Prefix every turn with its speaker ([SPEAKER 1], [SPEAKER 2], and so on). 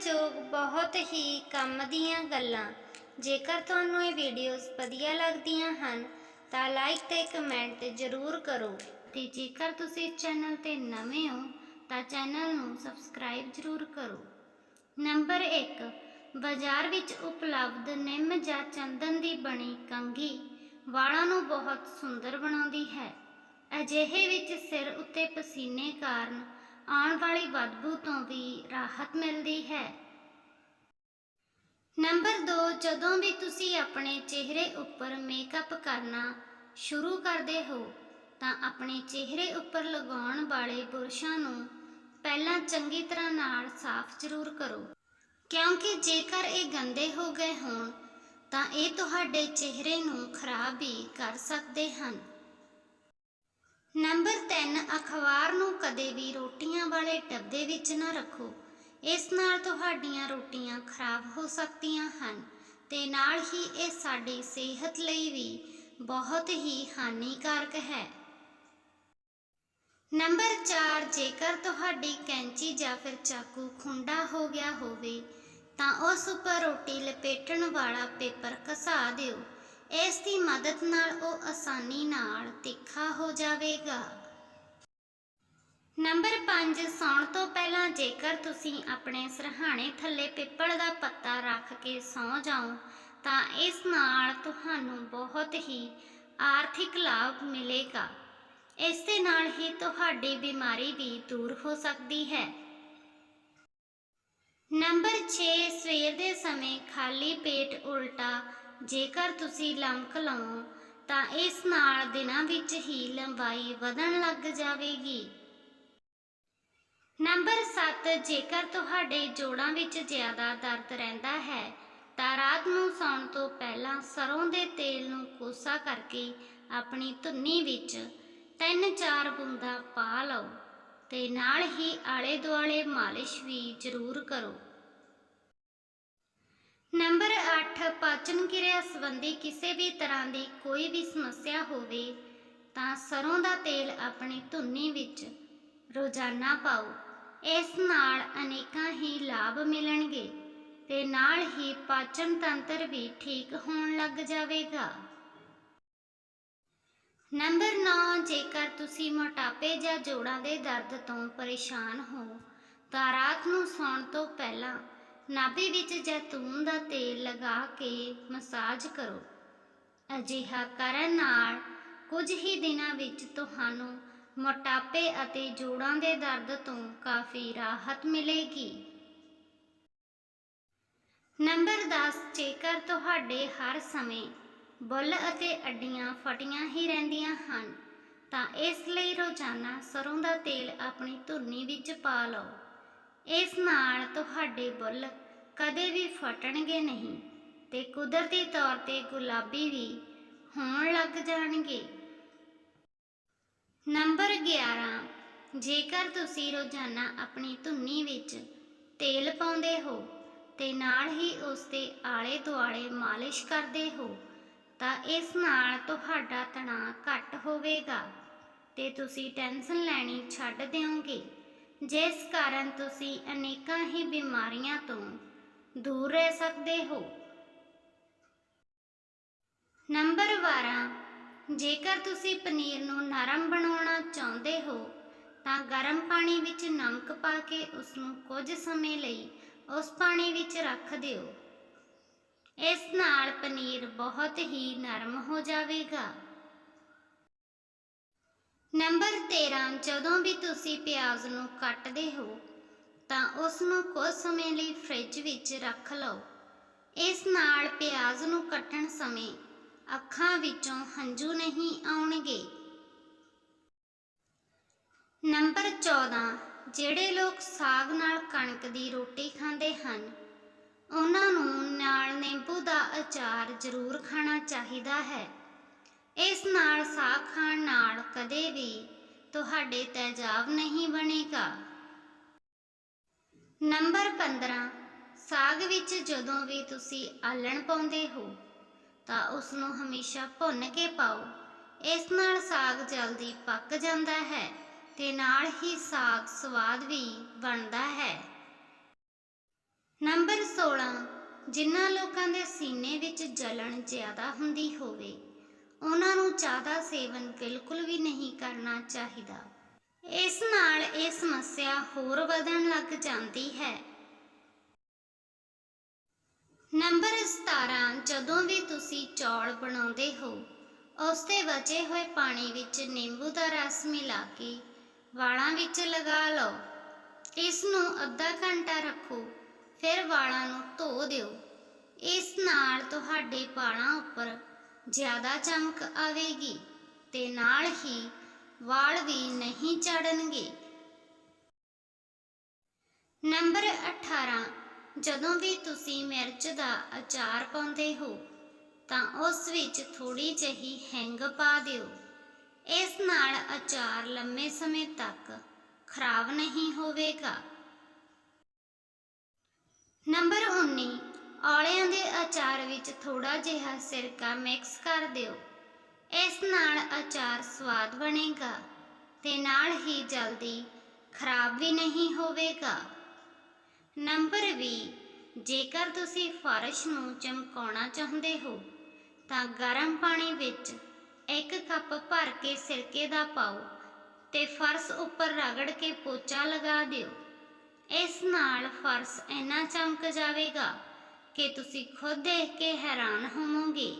[SPEAKER 1] ਸਿੱਖਣਯੋਗ ਬਹੁਤ ਹੀ ਕੰਮ ਦੀਆਂ ਗੱਲਾਂ। ਜੇਕਰ ਤੁਹਾਨੂੰ ਇਹ ਵੀਡੀਓਜ਼ ਵਧੀਆ ਲੱਗਦੀਆਂ ਹਨ, ਤਾਂ ਲਾਈਕ ਤੇ ਕਮੈਂਟ ਜ਼ਰੂਰ ਕਰੋ। ਤੇ ਜੇਕਰ ਤੁਸੀਂ ਚੈਨਲ ਤੇ ਨਵੇਂ ਹੋ, ਤਾਂ ਚੈਨਲ ਨੂੰ ਸਬਸਕ੍ਰਾਈਬ ਜ਼ਰੂਰ ਕਰੋ। ਨੰਬਰ 1 ਬਾਜ਼ਾਰ ਵਿੱਚ ਉਪਲਬਧ ਨਿੰਮ ਜਾਂ ਚੰਦਨ ਦੀ ਬਣੀ ਕੰਘੀ ਵਾਲਾਂ ਨੂੰ ਬਹੁਤ ਸੁੰਦਰ ਬਣਾਉਂਦੀ ਹੈ। ਅਜਿਹੇ ਵਿੱਚ ਸਿਰ ਉੱਤੇ ਪਸੀਨੇ ਕਾਰਨ ਆਉਣ ਵਾਲੀ ਬਦਬੂ ਤੋਂ ਵੀ ਰਾਹਤ ਮਿਲਦੀ ਹੈ। ਨੰਬਰ 2 ਜਦੋਂ ਵੀ ਤੁਸੀਂ ਆਪਣੇ ਚਿਹਰੇ ਉੱਪਰ ਮੇਕਅਪ ਕਰਨਾ ਸ਼ੁਰੂ ਕਰਦੇ ਹੋ, ਤਾਂ ਆਪਣੇ ਚਿਹਰੇ ਉੱਪਰ ਲਗਾਉਣ ਵਾਲੇ ਬੁਰਸ਼ਾਂ ਨੂੰ ਪਹਿਲਾਂ ਚੰਗੀ ਤਰ੍ਹਾਂ ਨਾਲ ਸਾਫ਼ ਜ਼ਰੂਰ ਕਰੋ। ਕਿਉਂਕਿ ਜੇਕਰ ਇਹ ਗੰਦੇ ਹੋ ਗਏ ਹੋਣ, ਤਾਂ ਇਹ ਤੁਹਾਡੇ ਚਿਹਰੇ ਨੂੰ ਖਰਾਬ ਵੀ ਕਰ ਸਕਦੇ ਹਨ। ਨੰਬਰ 3 ਅਖਬਾਰ ਨੂੰ ਕਦੇ ਵੀ ਰੋਟੀਆਂ ਵਾਲੇ ਡੱਬੇ ਵਿੱਚ ਨਾ ਰੱਖੋ। ਇਸ ਨਾਲ ਤੁਹਾਡੀਆਂ ਰੋਟੀਆਂ ਖਰਾਬ ਹੋ ਸਕਦੀਆਂ ਹਨ ਤੇ ਨਾਲ ਹੀ ਇਹ ਸਾਡੀ ਸਿਹਤ ਲਈ ਵੀ ਬਹੁਤ ਹੀ ਹਾਨੀਕਾਰਕ ਹੈ। ਨੰਬਰ 4 ਜੇਕਰ ਤੁਹਾਡੀ ਕੈਂਚੀ ਜਾਂ ਫਿਰ ਚਾਕੂ ਖੁੰਡਾ ਹੋ ਗਿਆ ਹੋਵੇ, ਤਾਂ ਉਸ ਉੱਪਰ ਰੋਟੀ ਲਪੇਟਣ ਵਾਲਾ ਪੇਪਰ ਘਸਾ ਦਿਓ। ਇਸ ਦੀ ਮਦਦ ਨਾਲ ਉਹ ਆਸਾਨੀ ਨਾਲ ਤਿੱਖਾ ਹੋ ਜਾਵੇਗਾ। ਨੰਬਰ 5 ਸੌਣ ਤੋਂ ਪਹਿਲਾਂ ਜੇਕਰ ਤੁਸੀਂ ਆਪਣੇ ਸਰਹਾਣੇ ਥੱਲੇ ਪਿੱਪਲ ਦਾ ਪੱਤਾ ਰੱਖ ਕੇ ਸੌਂ ਜਾਓ, ਤਾਂ ਇਸ ਨਾਲ ਤੁਹਾਨੂੰ ਬਹੁਤ ਹੀ ਆਰਥਿਕ ਲਾਭ ਮਿਲੇਗਾ। ਇਸ ਦੇ ਨਾਲ ਹੀ ਤੁਹਾਡੀ ਬਿਮਾਰੀ ਵੀ ਦੂਰ ਹੋ ਸਕਦੀ ਹੈ। ਨੰਬਰ 6 ਸਵੇਰ ਦੇ ਸਮੇਂ ਖਾਲੀ ਪੇਟ ਉਲਟਾ ਜੇਕਰ ਤੁਸੀਂ ਲਮਕ ਲਓ ਤਾਂ ਇਸ ਨਾਲ ਦਿਨਾਂ ਵਿੱਚ ਹੀ ਲੰਬਾਈ ਵਧਣ ਲੱਗ ਜਾਵੇਗੀ। ਨੰਬਰ 7 ਜੇਕਰ ਤੁਹਾਡੇ ਜੋੜਾਂ ਵਿੱਚ ਜ਼ਿਆਦਾ ਦਰਦ ਰਹਿੰਦਾ ਹੈ, ਤਾਂ ਰਾਤ ਨੂੰ ਸੌਣ ਤੋਂ ਪਹਿਲਾਂ ਸਰੋਂ ਦੇ ਤੇਲ ਨੂੰ ਕੋਸਾ ਕਰਕੇ ਆਪਣੀ ਧੁੰਨੀ ਵਿੱਚ 3-4 ਬੂੰਦਾਂ ਪਾ ਲਓ ਤੇ ਨਾਲ ਹੀ ਆਲੇ ਦੁਆਲੇ ਮਾਲਿਸ਼ ਵੀ ਜ਼ਰੂਰ ਕਰੋ। ਨੰਬਰ 8 ਪਾਚਨ ਕਿਰਿਆ ਸੰਬੰਧੀ ਕਿਸੇ ਵੀ ਤਰ੍ਹਾਂ ਦੀ ਕੋਈ ਵੀ ਸਮੱਸਿਆ ਹੋਵੇ ਤਾਂ ਸਰੋਂ ਦਾ ਤੇਲ ਆਪਣੀ ਧੁੰਨੀ ਵਿੱਚ ਰੋਜ਼ਾਨਾ ਪਾਓ। ਇਸ ਨਾਲ ਅਨੇਕਾਂ ਹੀ ਲਾਭ ਮਿਲਣਗੇ ਤੇ ਨਾਲ ਹੀ ਪਾਚਨ ਤੰਤਰ ਵੀ ਠੀਕ ਹੋਣ ਲੱਗ ਜਾਵੇਗਾ। ਨੰਬਰ 9 ਜੇਕਰ ਤੁਸੀਂ ਮੋਟਾਪੇ ਜਾਂ ਜੋੜਾਂ ਦੇ ਦਰਦ ਤੋਂ ਪਰੇਸ਼ਾਨ ਹੋ, ਤਾਂ ਰਾਤ ਨੂੰ ਸੌਣ ਤੋਂ ਪਹਿਲਾਂ ਨਾਭੀ ਵਿੱਚ ਜੈਤੂਨ ਦਾ ਤੇਲ ਲਗਾ ਕੇ ਮਸਾਜ ਕਰੋ। ਅਜਿਹਾ ਕਰਨ ਨਾਲ ਕੁਝ ਹੀ ਦਿਨਾਂ ਵਿੱਚ ਤੁਹਾਨੂੰ ਮੋਟਾਪੇ ਅਤੇ ਜੋੜਾਂ ਦੇ ਦਰਦ ਤੋਂ ਕਾਫੀ ਰਾਹਤ ਮਿਲੇਗੀ। ਨੰਬਰ 10 ਜੇਕਰ ਤੁਹਾਡੇ ਹਰ ਸਮੇਂ ਬੁੱਲ ਅਤੇ ਅੱਡੀਆਂ ਫਟੀਆਂ ਹੀ ਰਹਿੰਦੀਆਂ ਹਨ, ਤਾਂ ਇਸ ਲਈ ਰੋਜ਼ਾਨਾ ਸਰੋਂ ਦਾ ਤੇਲ ਆਪਣੀ ਧੁੰਨੀ ਵਿੱਚ ਪਾ ਲਓ। ਇਸ ਨਾਲ ਤੁਹਾਡੇ ਬੁੱਲ ਕਦੇ ਵੀ ਫਟਣਗੇ ਨਹੀਂ ਤੇ ਕੁਦਰਤੀ ਤੌਰ ਤੇ ਗੁਲਾਬੀ ਵੀ ਹੋਣ ਲੱਗ ਜਾਣਗੇ। ਨੰਬਰ 11 ਜੇਕਰ ਤੁਸੀਂ ਰੋਜ਼ਾਨਾ ਆਪਣੀ ਧੁੰਨੀ ਵਿੱਚ ਤੇਲ ਪਾਉਂਦੇ ਹੋ ਤੇ ਨਾਲ ਹੀ ਉਸ ਦੇ ਆਲੇ ਦੁਆਲੇ ਮਾਲਿਸ਼ ਕਰਦੇ ਹੋ, ਤਾਂ ਇਸ ਨਾਲ ਤੁਹਾਡਾ ਤਣਾਅ ਘੱਟ ਹੋਵੇਗਾ ਤੇ ਤੁਸੀਂ ਟੈਨਸ਼ਨ ਲੈਣੀ ਛੱਡ ਦਿਓਗੇ। ਜਿਸ ਕਾਰਨ ਤੁਸੀਂ ਅਨੇਕਾਂ ਹੀ ਬਿਮਾਰੀਆਂ ਤੋਂ ਦੂਰ ਰਹਿ ਸਕਦੇ ਹੋ। ਨੰਬਰ 12 ਜੇਕਰ ਤੁਸੀਂ ਪਨੀਰ ਨੂੰ ਨਰਮ ਬਣਾਉਣਾ ਚਾਹੁੰਦੇ ਹੋ, ਤਾਂ ਗਰਮ ਪਾਣੀ ਵਿੱਚ ਨਮਕ ਪਾ ਕੇ ਉਸ ਨੂੰ ਕੁਝ ਸਮੇਂ ਲਈ ਉਸ ਪਾਣੀ ਵਿੱਚ ਰੱਖ ਦਿਓ। ਇਸ ਨਾਲ ਪਨੀਰ ਬਹੁਤ ਹੀ ਨਰਮ ਹੋ ਜਾਵੇਗਾ। ਨੰਬਰ 13 ਜਦੋਂ ਵੀ ਤੁਸੀਂ ਪਿਆਜ਼ ਨੂੰ ਕੱਟਦੇ ਹੋ, ਤਾਂ ਉਸ ਨੂੰ ਕੁਝ ਸਮੇਂ ਲਈ ਫ੍ਰਿਜ ਵਿੱਚ ਰੱਖ ਲਓ। ਇਸ ਨਾਲ ਪਿਆਜ਼ ਨੂੰ ਕੱਟਣ ਸਮੇਂ ਅੱਖਾਂ ਵਿੱਚੋਂ ਹੰਝੂ ਨਹੀਂ ਆਉਣਗੇ। ਨੰਬਰ 14 ਜਿਹੜੇ ਲੋਕ ਸਾਗ ਨਾਲ ਕਣਕ ਦੀ ਰੋਟੀ ਖਾਂਦੇ ਹਨ, ਉਹਨਾਂ ਨੂੰ ਨਾਲ ਨਿੰਬੂ ਦਾ ਅਚਾਰ ਜ਼ਰੂਰ ਖਾਣਾ ਚਾਹੀਦਾ ਹੈ। ਇਸ ਨਾਲ ਸਾਗ ਖਾਣ ਨਾਲ ਕਦੇ ਵੀ ਤੁਹਾਡੇ ਤੇਜ਼ਾਬ ਨਹੀਂ ਬਣੇਗਾ। ਨੰਬਰ 15 ਸਾਗ ਵਿੱਚ ਜਦੋਂ ਵੀ ਤੁਸੀਂ ਆਲਣ ਪਾਉਂਦੇ ਹੋ, ਤਾਂ ਉਸ ਨੂੰ ਹਮੇਸ਼ਾ ਭੁੰਨ ਕੇ ਪਾਓ। ਇਸ ਨਾਲ ਸਾਗ ਜਲਦੀ ਪੱਕ ਜਾਂਦਾ ਹੈ ਤੇ ਨਾਲ ਹੀ ਸਾਗ ਸਵਾਦ ਵੀ ਬਣਦਾ ਹੈ। 16 ਜਿਨ੍ਹਾਂ ਲੋਕਾਂ ਦੇ ਸੀਨੇ ਵਿੱਚ ਜਲਣ ਜ਼ਿਆਦਾ ਹੁੰਦੀ ਹੋਵੇ ਉਹਨਾਂ ਨੂੰ ਚਾਹ ਦਾ ਸੇਵਨ ਬਿਲਕੁਲ ਵੀ ਨਹੀਂ ਕਰਨਾ ਚਾਹੀਦਾ। ਇਸ ਨਾਲ ਇਹ ਸਮੱਸਿਆ ਹੋਰ ਵਧਣ ਲੱਗ ਜਾਂਦੀ ਹੈ। ਨੰਬਰ 17 ਜਦੋਂ ਵੀ ਤੁਸੀਂ ਚੌਲ ਬਣਾਉਂਦੇ ਹੋ, ਉਸ ਦੇ ਬਚੇ ਹੋਏ ਪਾਣੀ ਵਿੱਚ ਨਿੰਬੂ ਦਾ ਰਸ ਮਿਲਾ ਕੇ ਵਾਲਾਂ ਵਿੱਚ ਲਗਾ ਲਓ। ਇਸ ਨੂੰ ਅੱਧਾ ਘੰਟਾ ਰੱਖੋ, ਫਿਰ ਵਾਲਾਂ ਨੂੰ ਧੋ ਦਿਓ। ਇਸ ਨਾਲ ਤੁਹਾਡੇ ਵਾਲਾਂ ਉੱਪਰ ਜ਼ਿਆਦਾ ਚਮਕ ਆਵੇਗੀ ਤੇ ਨਾਲ ਹੀ ਵਾਲ ਵੀ ਨਹੀਂ ਝੜਨਗੇ ਨੰਬਰ 18 ਜਦੋਂ ਵੀ ਤੁਸੀਂ ਮਿਰਚ ਦਾ ਅਚਾਰ ਪਾਉਂਦੇ ਹੋ, ਤਾਂ ਉਸ ਵਿੱਚ ਥੋੜੀ ਜਿਹੀ ਹੈਂਗ ਪਾ ਦਿਓ। ਇਸ ਨਾਲ ਅਚਾਰ ਲੰਮੇ ਸਮੇਂ ਤੱਕ ਖਰਾਬ ਨਹੀਂ ਹੋਵੇਗਾ। ਨੰਬਰ 19 ਔਲਿਆਂ ਦੇ ਅਚਾਰ ਵਿੱਚ ਥੋੜਾ ਜਿਹਾ ਸਿਰਕਾ ਮਿਕਸ ਕਰ ਦਿਓ। ਇਸ ਨਾਲ ਅਚਾਰ ਸਵਾਦ ਬਣੇਗਾ ਤੇ ਨਾਲ ਹੀ ਜਲਦੀ ਖਰਾਬ ਵੀ ਨਹੀਂ ਹੋਵੇਗਾ। ਨੰਬਰ 20 ਜੇਕਰ ਤੁਸੀਂ ਫਰਸ਼ ਨੂੰ ਚਮਕਾਉਣਾ ਚਾਹੁੰਦੇ ਹੋ, ਤਾਂ ਗਰਮ ਪਾਣੀ ਵਿੱਚ ਇੱਕ ਕੱਪ ਭਰ ਕੇ ਸਿਰਕੇ ਦਾ ਪਾਓ ਤੇ ਫਰਸ਼ ਉੱਪਰ ਰਗੜ ਕੇ ਪੋਚਾ ਲਗਾ ਦਿਓ। ਇਸ ਨਾਲ ਫਰਸ਼ ਇੰਨਾ ਚਮਕ ਜਾਵੇਗਾ ਕਿ ਤੁਸੀਂ ਖੁਦ ਦੇਖ ਕੇ ਹੈਰਾਨ ਹੋਵੋਗੇ।